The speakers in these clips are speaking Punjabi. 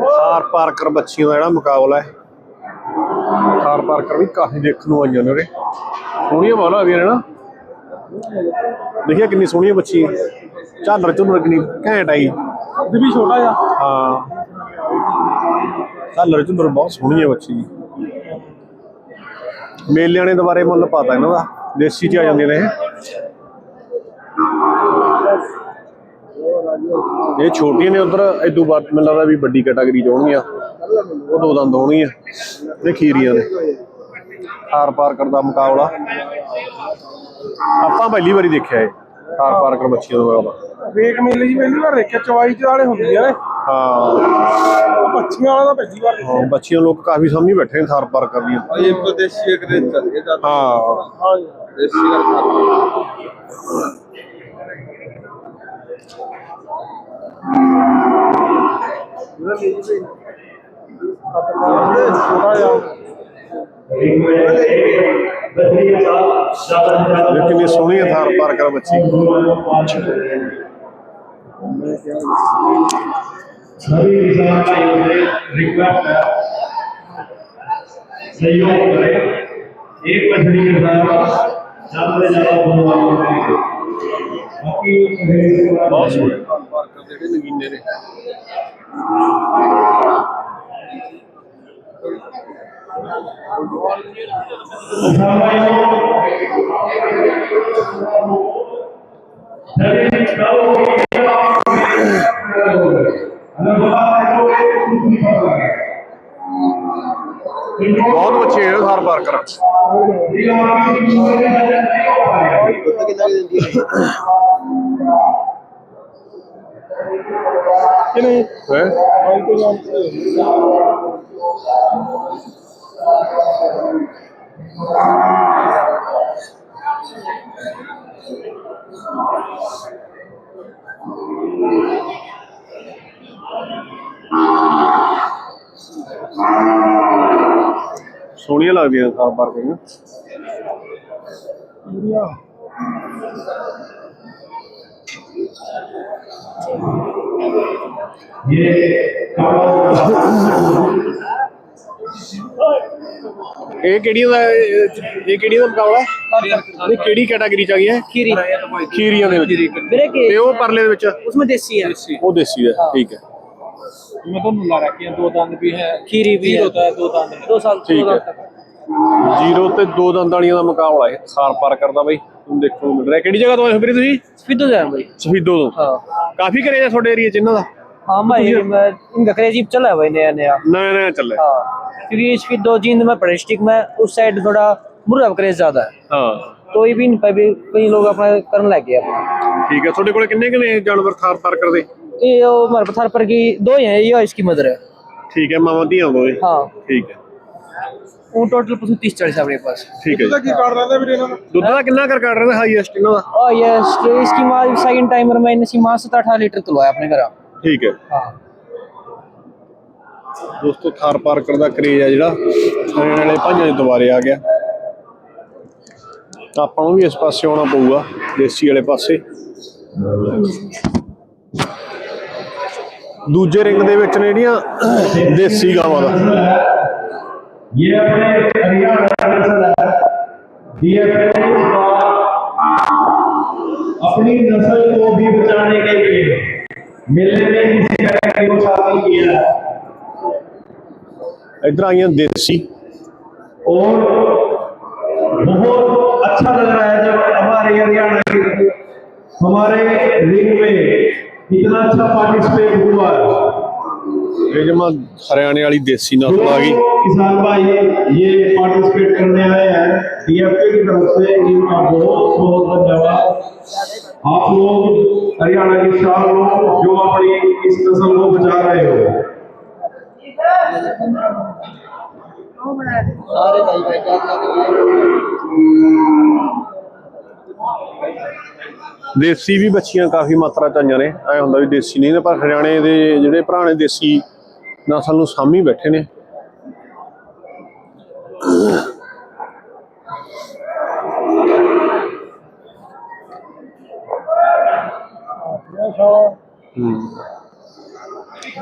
ਥਾਰ ਪਾਰਕਰ ਬੱਚੀਆਂ ਦਾ ਜਿਹੜਾ ਮੁਕਾਬਲਾ ਹੈ। ਥਾਰ ਪਾਰਕਰ ਵੀ ਕਾਫੀ ਦੇਖਣ ਨੂੰ ਆਈਆਂ ਨੇ ਉਰੇ। ਸੋਹਣੀਆਂ ਬਹੁਤ ਲੱਗਦੀਆਂ ਨੇ ਨਾ। ਦੇਖਿਆ ਕਿੰਨੀ ਸੋਹਣੀਆਂ ਬੱਚੀ ਝਾਲਰ ਝੁਲਰ ਕਿੰਨੀ ਘੈਂਟ ਆਈ। ਇਹ ਵੀ ਛੋਟਾ ਜਿਹਾ। ਹਾਂ। ਝਾਲਰ ਝੁਲਰ ਬਹੁਤ ਸੋਹਣੀ ਹੈ ਬੱਚੀ। ਮੇਲਿਆਂ ਨੇ ਦੁਬਾਰੇ ਮੁੱਲ ਪਾਤਾ ਇਹਨਾਂ ਦਾ। ਦੇਸੀ ਚ ਆ ਜਾਂਦੇ ਨੇ ਇਹ। ਇਹ ਛੋਟੀਆਂ ਨੇ ਉਧਰ ਐਦੂ ਬਾਅਦ ਮੈਨੂੰ ਲੱਗਦਾ ਵੀ ਵੱਡੀ ਕੈਟਾਗਰੀ ਚ ਹੋਣਗੀਆਂ ਉਹ ਦੋ ਦੰਦ ਹੋਣਗੀਆਂ ਤੇ ਖੀਰੀਆਂ ਨੇ। ਹਾਰ ਪਾਰਕਰ ਦਾ ਮੁਕਾਬਲਾ। ਆਪਾਂ ਪਹਿਲੀ ਵਾਰੀ ਦੇਖਿਆ ਇਹ ਹਾਰ ਪਾਰਕਰ ਮੱਛੀਆਂ ਦਾ ਮੁਕਾਬਲਾ ਵੇਖ ਮੇਲੇ ਜੀ ਪਹਿਲੀ ਵਾਰ ਦੇਖਿਆ ਚਵਾਈ ਚ ਵਾਲੇ ਹੁੰਦੀਆਂ ਨੇ ਹਾਂ। ਬੱਚੀਆਂ ਵਾਲਾ ਤਾਂ ਪਹਿਲੀ ਵਾਰ ਹਾਂ ਬੱਚੀਆਂ ਲੋਕ ਕਾਫੀ ਸਮਝ ਬੈਠੇ ਨੇ ਹਾਰ ਪਾਰਕਰ ਦੀਆਂ। ਇਹ ਵਿਦੇਸ਼ੀ ਅਗਰੇ ਚੱਲ ਗਏ ਹਾਂ ਹਾਂ। ਦੇਸੀ ਕਰ ਛੋਟਾ ਜਿਹਾ ਇਹ ਕਿੰਨੀ ਸੋਹਣੀ ਹੈ ਥਾਰ ਪਾਰ ਕਰ ਬੱਚੀ सभी किसान भाइयों से रिक्वेस्ट है सहयोग करें एक मछली के साथ ज्यादा से ज्यादा बनवाओ बाकी ਜਿਹੜੇ ਨਗੀਨੇ ਨੇ। ਬਹੁਤ ਬੱਚੇ ਹੈ ਹਰ ਵਾਰ ਕਰ ਕਿੰਨਾ ਕਿ ਨਹੀਂ? ਹੈ? ਬਾਈ ਤੋਂ ਜਾਣਦੇ ਸੋਹਣੀਆਂ ਲੱਗਦੀਆਂ ਥਾਰ ਪਾਰ ਕਰ ये ਇਹ ਕਿਹੜੀਆਂ ਦਾ ਇਹ ਇਹ ਕਿਹੜੀਆਂ ਦਾ ਮੁਕਾਬਲਾ ਹੈ ਇਹ ਕਿਹੜੀ ਕੈਟਾਗਰੀ ਚ ਆ ਗਈ ਹੈ खीरी ਖੀਰੀਆਂ ਦੇ ਵਿੱਚ ब्रेक ਤੇ ਉਹ ਪਰਲੇ ਦੇ ਵਿੱਚ उसमें देसी है ਉਹ ਦੇਸੀ ਦਾ ਠੀਕ ਹੈ ਮੈਂ ਤੁਹਾਨੂੰ ਲਾ ਰੱਖਿਆ ਦੋ ਦੰਦ ਵੀ ਹੈ खीरी भी है ਹੋਤਾ ਹੈ ਦੋ ਦੰਦ ਨੇ दो साल ठीक दो है। साल तक ਜ਼ੀਰੋ ਤੇ ਦੋ ਦੰਦ ਵਾਲੀਆਂ ਦਾ ਮੁਕਾਬਲਾ ਹੈ ਥਾਰ ਪਾਰ ਕਰਦਾ ਬਾਈ ਤੁਹਾਨੂੰ ਦੇਖੋ ਮਿਲ ਰਿਹਾ ਕਿਹੜੀ ਜਗ੍ਹਾ ਤੋਂ ਆਏ ਹੋ ਵੀਰੇ ਤੁਸੀਂ फिर तो जाए भाई ਸਫੀਦੋ ਤੋਂ हाँ ਕਾਫੀ ਕਰੇ ਆ ਤੁਹਾਡੇ ਏਰੀਆ ਚ ਇਹਨਾਂ ਦਾ हाँ भाई मैं इनका क्रेज चला है भाई नया नया ਨਵੇਂ ਨਵੇਂ ਚੱਲੇ हाँ क्योंकि इसकी दो जींद में पड़े डिस्ट्रिक्ट में उस साइड थोड़ा मुर्गा का क्रेज ज्यादा है ਹਾਂ तो ये भी इन पे भी कई लोग अपना करने लग गए अपना ਠੀਕ ਹੈ ਤੁਹਾਡੇ ਕੋਲ ਕਿੰਨੇ ਕਿੰਨੇ ਜਾਨਵਰ ਥਾਰ पार ਕਰਦੇ ये वो हमारे पथार पर की दो ही हैं ये और इसकी मदर है ਠੀਕ ਹੈ ਮਾਵਾਂ ਧੀਆਂ ਦੋਏ हाँ ਠੀਕ ਹੈ वो टोटल पशु तीस चालीस है अपने पास ਠੀਕ ਹੈ ਇਹਦਾ ਜੀ ਕੀ ਕਾਰਡ ਰਹਿੰਦਾ ਵੀਰੇ ਇਹਨਾਂ ਦਾ ਦੁੱਧ ਦਾ ਕਿੰਨਾ ਕਰ ਕੱਢ ਰਹੇ ਨੇ ਹਾਈਐਸਟ ਇਹਨਾਂ ਦਾ और ये इसकी- इसकी माँ सेकंड टाइमर में इनकी माँ सत्तर अठारह लीटर तुलवाया अपने घर ਠੀਕ ਹੈ हाँ ਦੋਸਤੋ ਥਾਰ ਪਾਰਕਰ ਦਾ ਕਰੇਜ ਆ ਜਿਹੜਾ ਖਾਣੇ ਵਾਲੇ ਭਾਈਆਂ ਦੇ ਦੁਬਾਰੇ ਆ ਗਿਆ ਤਾਂ ਆਪਾਂ ਨੂੰ ਵੀ ਇਸ ਪਾਸੇ ਆਉਣਾ ਪਊਗਾ ਦੇਸੀ ਵਾਲੇ ਪਾਸੇ ਦੂਜੇ ਰਿੰਗ ਦੇ ਵਿੱਚ ਨੇ ਜਿਹੜੀਆਂ ਦੇਸੀ ਗਾਵਾਂ ਦਾ ये अपने हरियाणा सांसद इस बार अपनी नस्ल को भी बचाने के लिए मेले में इसी तरह के लोग शामिल किया है। इधर आई देसी। और बहुत अच्छा लग रहा है जब हमारे हरियाणा के हमारे रिंग में इतना अच्छा पार्टिसिपेट हुआ है। ਇਹ ਜਮਾ ਹਰਿਆਣੇ ਵਾਲੀ ਦੇਸੀ जो ਨਸਲ ਆ गई किसान भाई ये पार्टिसिपेट करने आए हैं डीएफए की तरफ से इनका बहुत बहुत धन्यवाद आप लोग हरियाणा के शान लोग जो अपनी इस नस्ल को बचा रहे हो ਦੇਸੀ ਵੀ ਬੱਚੀਆਂ ਕਾਫੀ ਮਾਤਰਾ ਚ ਆਈਆਂ ਨੇ। ਐ ਹੁੰਦਾ ਵੀ ਦੇਸੀ ਨਹੀਂ ਨੇ, ਪਰ ਹਰਿਆਣੇ ਦੇ ਜਿਹੜੇ ਭਰਾ ਨੇ ਦੇਸੀ ਨਸਲ ਨੂੰ ਸਾਂਭੀ ਬੈਠੇ ਨੇ।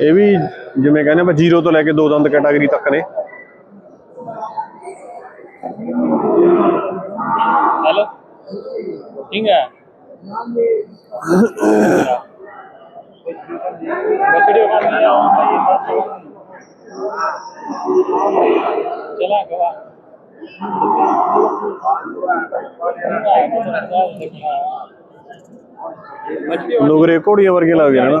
ਇਹ ਵੀ ਜਿਵੇਂ ਕਹਿੰਦੇ ਆਪਾਂ ਜ਼ੀਰੋ ਤੋਂ ਲੈ ਕੇ ਦੋ ਦੰਦ ਕੈਟਾਗਰੀ ਤੱਕ ਨੇ। हेलो நீங்க चला गवा लोग रेकॉर्ड यावर गेला वगैरे ना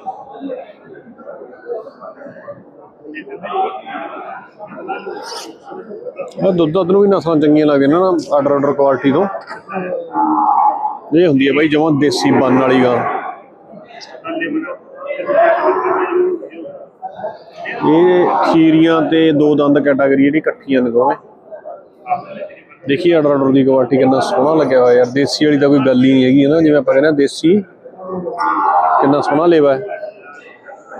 ਇਹ ਦੁੱਧ ਦੱਧ ਨੂੰ ਵੀ ਨਸਲਾਂ ਚੰਗੀਆਂ ਲੱਗਦੀਆਂ ਨਾ ਆਰਡਰ ਆਰਡਰ ਕੁਆਲਿਟੀ ਤੋਂ। ਇਹ ਹੁੰਦੀ ਹੈ ਬਾਈ ਜਮਾਂ ਦੇਸੀ ਬੰਨ ਵਾਲੀ ਗਾਂ ਇਹ ਖੀਰੀਆਂ ਤੇ ਦੋ ਦੰਦ ਕੈਟਾਗਰੀ ਜਿਹੜੀ ਇਕੱਠੀਆਂ ਨੇ ਦੋਵੇਂ। ਦੇਖੀ ਆਰਡਰ ਆਰਡਰ ਦੀ ਕੁਆਲਿਟੀ ਕਿੰਨਾ ਸੋਹਣਾ ਲੱਗਿਆ ਹੋਇਆ ਯਾਰ, ਦੇਸੀ ਵਾਲੀ ਤਾਂ ਕੋਈ ਗੱਲ ਹੀ ਨਹੀਂ ਹੈਗੀ ਨਾ, ਜਿਵੇਂ ਆਪਾਂ ਕਹਿੰਦੇ ਦੇਸੀ, ਕਿੰਨਾ ਸੋਹਣਾ ਲੇਵਾ ਹੈ।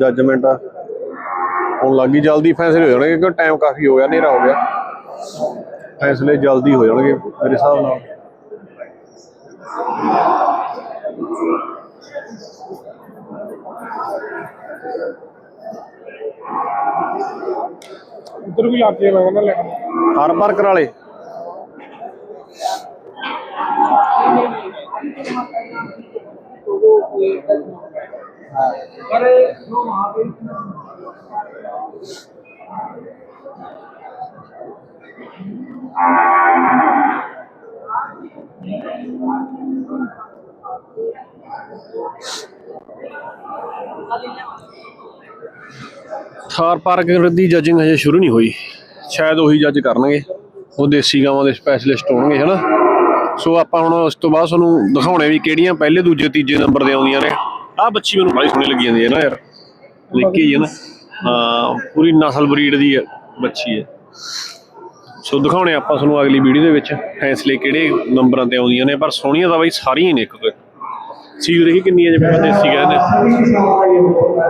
ਜੱਜਮੈਂਟ ਹੁਣ ਲੱਗੀ ਜਲਦੀ ਫੈਸਲੇ ਹੋ ਜਾਣਗੇ, ਕਿਉਂਕਿ ਟਾਈਮ ਕਾਫੀ ਹੋ ਗਿਆ, ਹਨੇਰਾ ਹੋ ਗਿਆ। ਫੈਸਲੇ ਜਲਦੀ ਹੋ ਜਾਣਗੇ ਮੇਰੇ ਹਿਸਾਬ ਨਾਲ। ਇੱਧਰ ਵੀ ਲੱਗ ਗਿਆ ਮੈਂ ਲੈਣਾ ਹਰ ਬਰਕਰ ਵਾਲੇ Thank you. ਥਾਰ ਪਾਰਕ ਦੀ ਜੱਜਿੰਗ ਹਜੇ ਸ਼ੁਰੂ ਨਹੀਂ ਹੋਈ। ਸ਼ਾਇਦ ਉਹੀ ਜੱਜ ਕਰਨਗੇ। ਉਹ ਦੇਸੀ ਗਾਵਾਂ ਦੇ ਸਪੈਸ਼ਲਿਸਟ ਹੋਣਗੇ, ਹਨਾ? ਸੋ ਆਪਾਂ ਹੁਣ ਉਸ ਤੋਂ ਬਾਅਦ ਤੁਹਾਨੂੰ ਦਿਖਾਉਣੇ ਵੀ ਕਿਹੜੀਆਂ ਪਹਿਲੇ, ਦੂਜੇ, ਤੀਜੇ ਨੰਬਰ ਤੇ ਆਉਂਦੀਆਂ ਨੇ। ਆਹ ਬੱਚੀ ਮੈਨੂੰ ਬੜੀ ਸੋਹਣੀ ਲੱਗੀ ਜਾਂਦੀ ਹੈ ਨਾ ਯਾਰ। ਲਿੱਕੀ ਹੀ ਨਾ। ਹਾਂ, ਪੂਰੀ ਨਸਲ ਬਰੀਡ ਦੀ ਬੱਚੀ ਹੈ। ਸੋ ਦਿਖਾਉਣੇ ਆਪਾਂ ਤੁਹਾਨੂੰ ਅਗਲੀ ਵੀਡੀਓ ਦੇ ਵਿੱਚ ਫੈਸਲੇ ਕਿਹੜੇ ਨੰਬਰਾਂ ਤੇ ਆਉਂਦੀਆਂ ਨੇ। ਪਰ ਸੋਹਣੀਆਂ ਤਾਂ ਬਾਈ ਸਾਰੀਆਂ ਹੀ ਨੇ ਇੱਕ ਸੀਲ ਰਹੀ ਕਿੰਨੀ ਹੈ ਜਿਵੇਂ ਆਪਾਂ ਦੇਸੀ ਕਹਿੰਦੇ